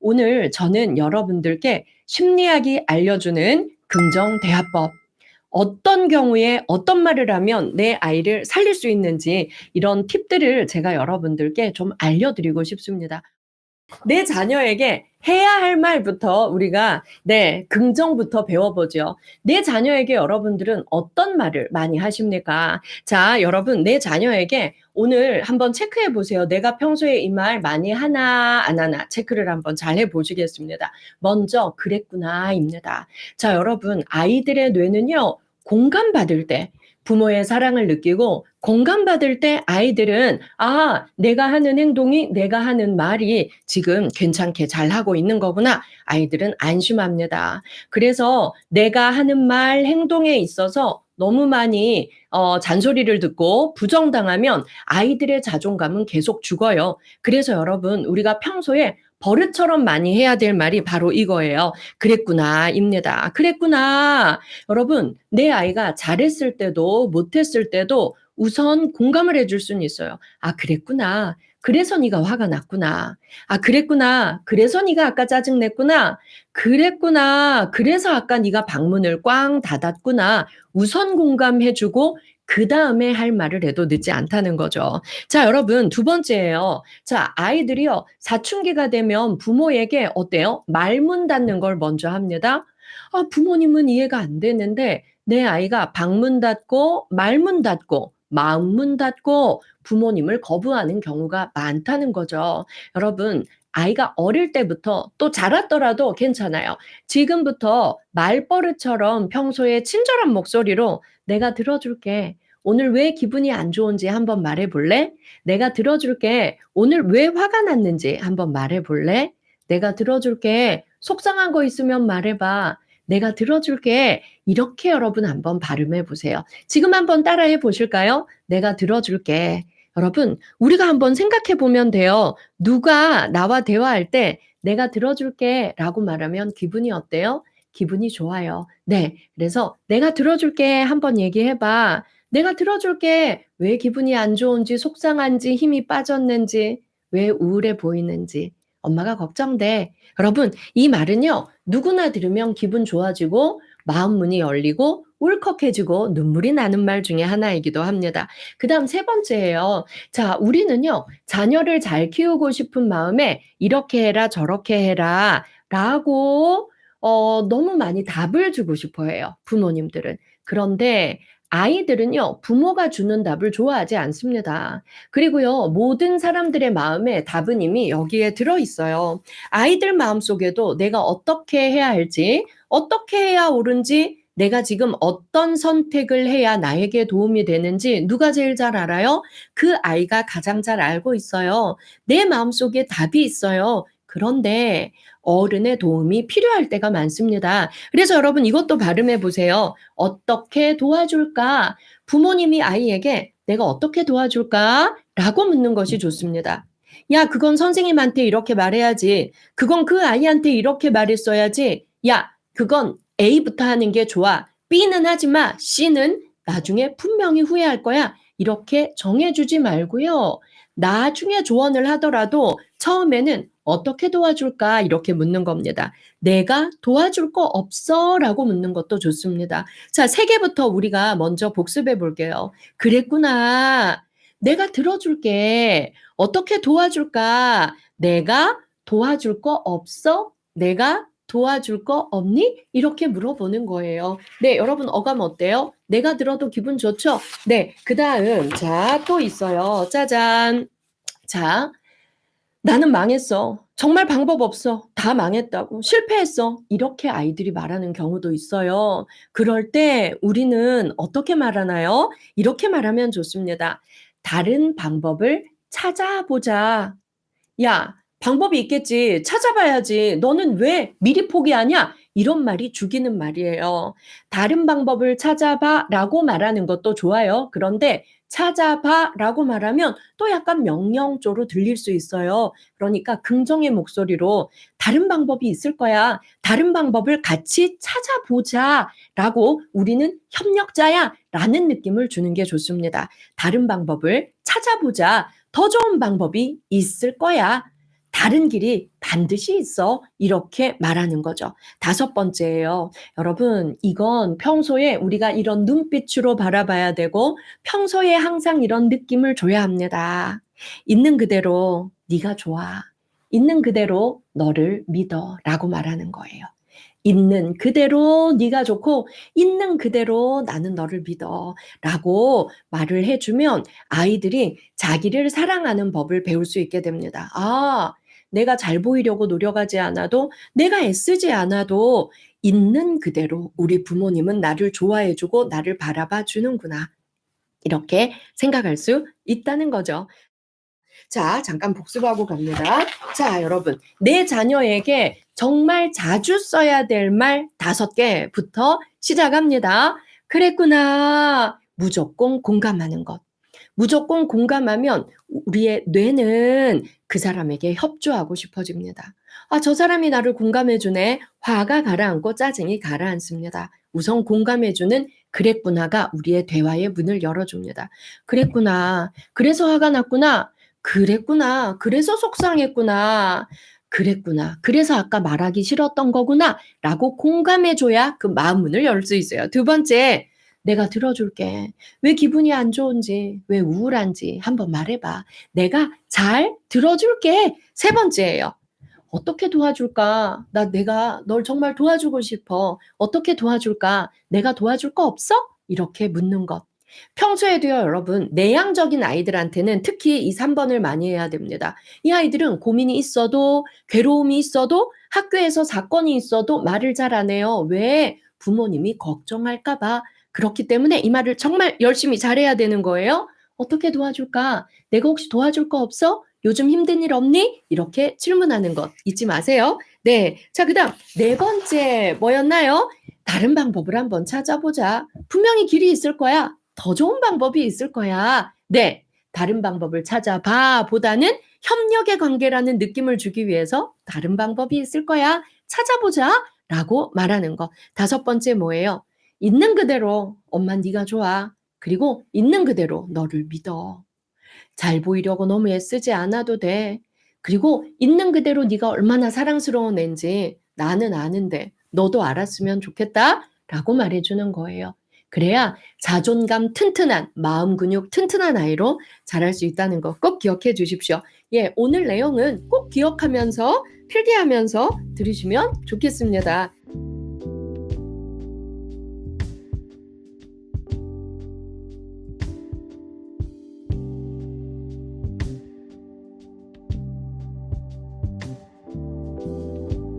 오늘 저는 여러분들께 심리학이 알려주는 긍정대화법. 어떤 경우에 어떤 말을 하면 내 아이를 살릴 수 있는지 이런 팁들을 제가 여러분들께 좀 알려드리고 싶습니다. 내 자녀에게 해야 할 말부터 우리가 네, 긍정부터 배워보죠. 내 자녀에게 여러분들은 어떤 말을 많이 하십니까? 자, 여러분, 내 자녀에게 오늘 한번 체크해 보세요. 내가 평소에 이 말 많이 하나, 안 하나 체크를 한번 잘 해 보시겠습니다. 먼저, 그랬구나입니다. 자, 여러분, 아이들의 뇌는요, 공감받을 때, 부모의 사랑을 느끼고 공감받을 때 아이들은 아, 내가 하는 행동이 내가 하는 말이 지금 괜찮게 잘 하고 있는 거구나. 아이들은 안심합니다. 그래서 내가 하는 말, 행동에 있어서 너무 많이 어, 잔소리를 듣고 부정당하면 아이들의 자존감은 계속 죽어요. 그래서 여러분, 우리가 평소에 버릇처럼 많이 해야 될 말이 바로 이거예요. 그랬구나, 입니다. 그랬구나. 여러분, 내 아이가 잘했을 때도 못했을 때도 우선 공감을 해줄 수는 있어요. 아, 그랬구나. 그래서 네가 화가 났구나. 아, 그랬구나. 그래서 네가 아까 짜증 냈구나. 그랬구나. 그래서 아까 네가 방문을 꽝 닫았구나. 우선 공감해주고 그 다음에 할 말을 해도 늦지 않다는 거죠. 자, 여러분, 두 번째예요. 자, 아이들이요, 사춘기가 되면 부모에게 어때요? 말문 닫는 걸 먼저 합니다. 아, 부모님은 이해가 안 되는데, 내 아이가 방문 닫고, 말문 닫고, 마음문 닫고, 부모님을 거부하는 경우가 많다는 거죠. 여러분, 아이가 어릴 때부터 또 자랐더라도 괜찮아요. 지금부터 말버릇처럼 평소에 친절한 목소리로 내가 들어줄게. 오늘 왜 기분이 안 좋은지 한번 말해 볼래? 내가 들어줄게. 오늘 왜 화가 났는지 한번 말해 볼래? 내가 들어줄게. 속상한 거 있으면 말해봐. 내가 들어줄게. 이렇게 여러분 한번 발음해 보세요. 지금 한번 따라해 보실까요? 내가 들어줄게. 여러분, 우리가 한번 생각해 보면 돼요. 누가 나와 대화할 때 내가 들어줄게 라고 말하면 기분이 어때요? 기분이 좋아요. 네. 그래서 내가 들어줄게 한번 얘기해 봐. 내가 들어줄게. 왜 기분이 안 좋은지, 속상한지, 힘이 빠졌는지, 왜 우울해 보이는지. 엄마가 걱정돼. 여러분, 이 말은요, 누구나 들으면 기분 좋아지고, 마음 문이 열리고, 울컥해지고, 눈물이 나는 말 중에 하나이기도 합니다. 그 다음 세 번째예요. 자, 우리는요, 자녀를 잘 키우고 싶은 마음에 이렇게 해라, 저렇게 해라, 라고, 어, 너무 많이 답을 주고 싶어 해요. 부모님들은. 그런데 아이들은요, 부모가 주는 답을 좋아하지 않습니다. 그리고요, 모든 사람들의 마음에 답은 이미 여기에 들어 있어요. 아이들 마음속에도 내가 어떻게 해야 할지, 어떻게 해야 옳은지, 내가 지금 어떤 선택을 해야 나에게 도움이 되는지 누가 제일 잘 알아요? 그 아이가 가장 잘 알고 있어요. 내 마음속에 답이 있어요. 그런데 어른의 도움이 필요할 때가 많습니다. 그래서 여러분 이것도 발음해 보세요. 어떻게 도와줄까? 부모님이 아이에게 내가 어떻게 도와줄까? 라고 묻는 것이 좋습니다. 야, 그건 선생님한테 이렇게 말해야지. 그건 그 아이한테 이렇게 말했어야지. 야, 그건 A부터 하는 게 좋아. B는 하지 마. C는 나중에 분명히 후회할 거야. 이렇게 정해주지 말고요. 나중에 조언을 하더라도 처음에는 어떻게 도와줄까? 이렇게 묻는 겁니다. 내가 도와줄 거 없어? 라고 묻는 것도 좋습니다. 자, 세 개부터 우리가 먼저 복습해 볼게요. 그랬구나. 내가 들어줄게. 어떻게 도와줄까? 내가 도와줄 거 없어? 내가 도와줄 거 없니? 이렇게 물어보는 거예요. 네, 여러분 어감 어때요? 내가 들어도 기분 좋죠? 네, 그 다음, 자, 또 있어요. 짜잔. 자, 나는 망했어. 정말 방법 없어. 다 망했다고. 실패했어. 이렇게 아이들이 말하는 경우도 있어요. 그럴 때 우리는 어떻게 말하나요? 이렇게 말하면 좋습니다. 다른 방법을 찾아보자. 야, 방법이 있겠지. 찾아봐야지. 너는 왜 미리 포기하냐? 이런 말이 죽이는 말이에요. 다른 방법을 찾아봐 라고 말하는 것도 좋아요. 그런데 찾아봐 라고 말하면 또 약간 명령조로 들릴 수 있어요. 그러니까 긍정의 목소리로 다른 방법이 있을 거야. 다른 방법을 같이 찾아보자 라고 우리는 협력자야 라는 느낌을 주는 게 좋습니다. 다른 방법을 찾아보자. 더 좋은 방법이 있을 거야. 다른 길이 반드시 있어. 이렇게 말하는 거죠. 다섯 번째예요. 여러분, 이건 평소에 우리가 이런 눈빛으로 바라봐야 되고 평소에 항상 이런 느낌을 줘야 합니다. 있는 그대로 네가 좋아. 있는 그대로 너를 믿어라고 말하는 거예요. 있는 그대로 네가 좋고 있는 그대로 나는 너를 믿어라고 말을 해주면 아이들이 자기를 사랑하는 법을 배울 수 있게 됩니다. 아, 내가 잘 보이려고 노력하지 않아도 내가 애쓰지 않아도 있는 그대로 우리 부모님은 나를 좋아해주고 나를 바라봐 주는구나. 이렇게 생각할 수 있다는 거죠. 자, 잠깐 복습하고 갑니다. 자, 여러분. 내 자녀에게 정말 자주 써야 될 말 다섯 개부터 시작합니다. 그랬구나. 무조건 공감하는 것. 무조건 공감하면 우리의 뇌는 그 사람에게 협조하고 싶어집니다. 아, 저 사람이 나를 공감해주네. 화가 가라앉고 짜증이 가라앉습니다. 우선 공감해주는 그랬구나가 우리의 대화의 문을 열어줍니다. 그랬구나. 그래서 화가 났구나. 그랬구나. 그래서 속상했구나. 그랬구나. 그래서 아까 말하기 싫었던 거구나. 라고 공감해줘야 그 마음 문을 열 수 있어요. 두 번째, 내가 들어줄게. 왜 기분이 안 좋은지, 왜 우울한지 한번 말해봐. 내가 잘 들어줄게. 세 번째예요. 어떻게 도와줄까? 나 내가 널 정말 도와주고 싶어. 어떻게 도와줄까? 내가 도와줄 거 없어? 이렇게 묻는 것. 평소에도요, 여러분, 내향적인 아이들한테는 특히 이 3번을 많이 해야 됩니다. 이 아이들은 고민이 있어도, 괴로움이 있어도, 학교에서 사건이 있어도 말을 잘 안 해요. 왜? 부모님이 걱정할까봐. 그렇기 때문에 이 말을 정말 열심히 잘해야 되는 거예요. 어떻게 도와줄까? 내가 혹시 도와줄 거 없어? 요즘 힘든 일 없니? 이렇게 질문하는 것 잊지 마세요. 네. 자, 그 다음, 네 번째 뭐였나요? 다른 방법을 한번 찾아보자. 분명히 길이 있을 거야. 더 좋은 방법이 있을 거야. 네. 다른 방법을 찾아봐 보다는 협력의 관계라는 느낌을 주기 위해서 다른 방법이 있을 거야. 찾아보자. 라고 말하는 거. 다섯 번째 뭐예요? 있는 그대로 엄마 네가 좋아. 그리고 있는 그대로 너를 믿어. 잘 보이려고 너무 애쓰지 않아도 돼. 그리고 있는 그대로 네가 얼마나 사랑스러운 애인지 나는 아는데 너도 알았으면 좋겠다. 라고 말해주는 거예요. 그래야 자존감 튼튼한, 마음 근육 튼튼한 아이로 자랄 수 있다는 거 꼭 기억해 주십시오. 예, 오늘 내용은 꼭 기억하면서 필기하면서 들으시면 좋겠습니다.